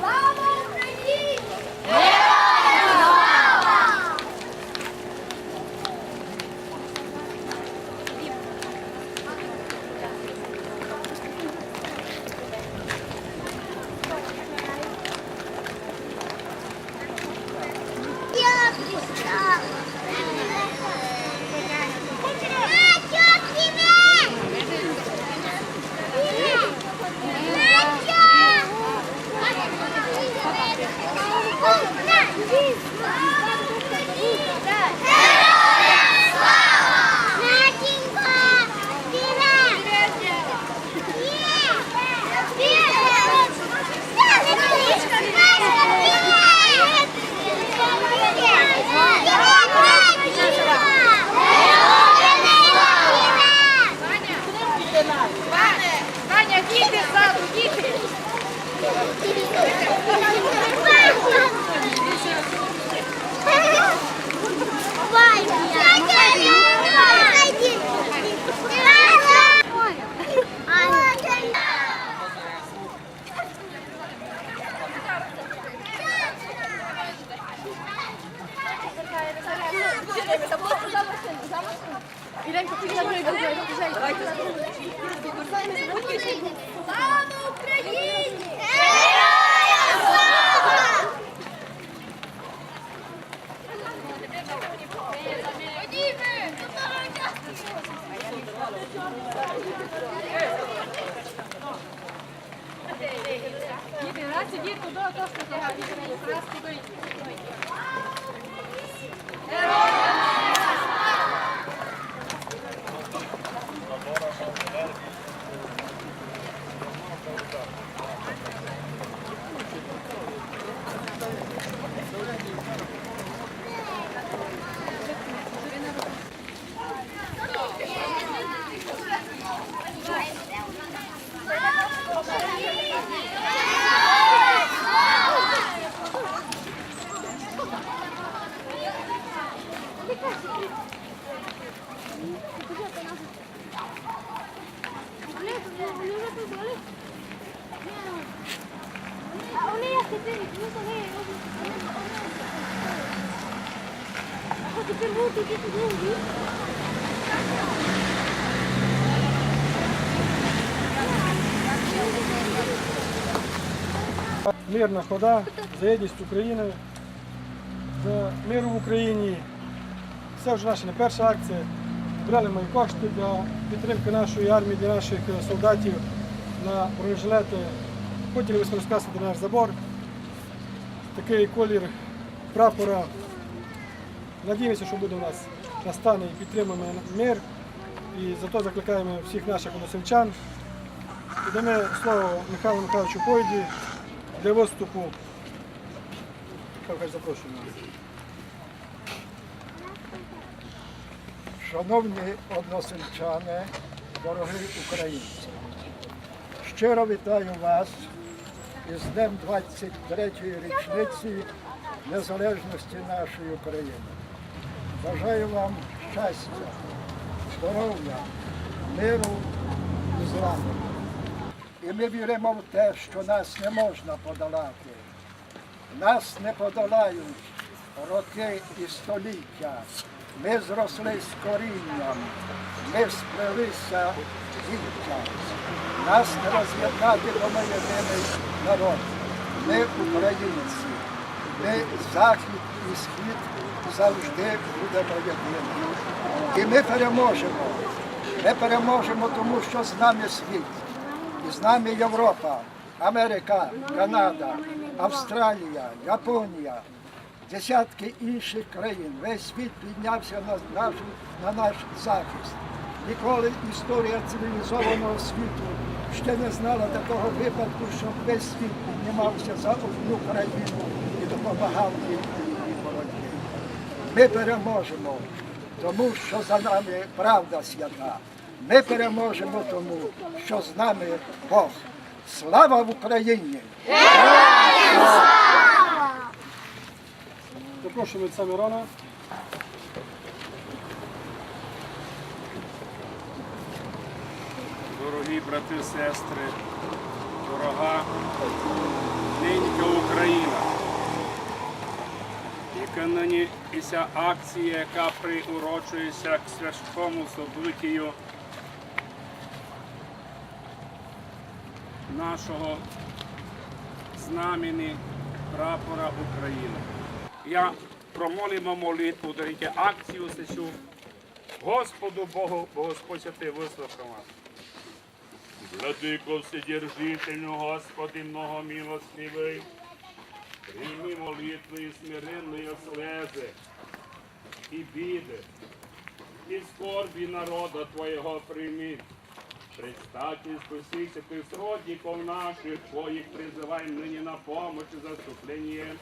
Слава Україні! Героям слава! Я пришла. Ваня, діти ззаду, діти! Слава Діти, раз ідіть туди, то що раз туди. Мирна хода за єдність України, за мир в Україні. Це вже наша не перша акція. Брали ми кошти для підтримки нашої армії, для наших е, солдатів на бронежилети. Хотіли би розказати наш забор. Такий колір прапора. Надіємося, що буде у нас настане і підтримуємо мир. І зато закликаємо всіх наших односельчан. І дамо слово Михайлу Михайловичу Пойді для виступу. Хай запрошую нас. Шановні односельчани, дорогі українці, щиро вітаю вас із Днем 23-ї річниці незалежності нашої України. Бажаю вам щастя, здоров'я, миру і злагоди. І ми віримо в те, що нас не можна подолати. Нас не подолають роки і століття. Ми зросли з корінням, ми сплелися віття. Нас не роз'єднати, бо ми єдиний народ. Ми українці. Ми захід і схід завжди будемо єдиними. І ми переможемо. Ми переможемо, тому що з нами світ. І з нами Європа, Америка, Канада, Австралія, Японія, десятки інших країн. Весь світ піднявся на наш, на наш захист. Ніколи історія цивілізованого світу ще не знала такого випадку, щоб весь світ піднімався за одну країну і допомагав їй її боротьбі. Ми переможемо, тому що за нами правда свята. Ми переможемо тому, що з нами Бог. Слава Україні! Запрошуємо від Самірона. Дорогі брати сестри, дорога ненька Україна, яка нині і ця акція, яка приурочується к святкому событію нашого знамені прапора України Я промолимо молитву, дарите акцію цю Господу Богу, бо Господь святий вислухав вас. Владыко Вседержительный, Господи многомилостивый, прими молитвы и смиренные слезы, и биды, и скорби народа Твоего прими. Предстати и спасися Ты сродников наших, Твоих призываем ныне на помощь и заступление.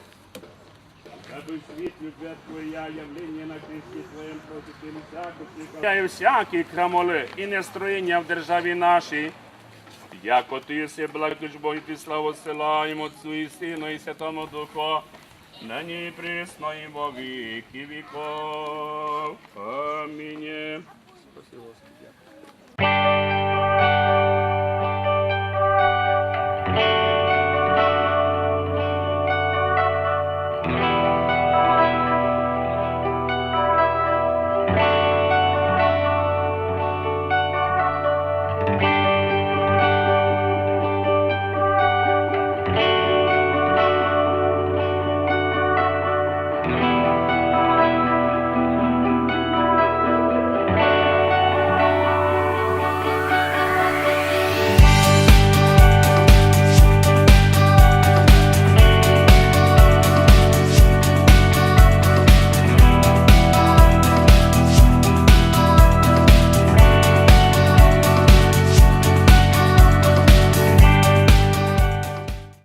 Дабы свет любя Твоя явление на кресте Твоем против всяких Я всякі крамоли і нестроєння в державі нашій, Яко ти си благодж Бог і ти славу силаємо Отцу і Сину і Святому Духу, нині і присно і во віки віков. Амінь. Спасибо, Господи.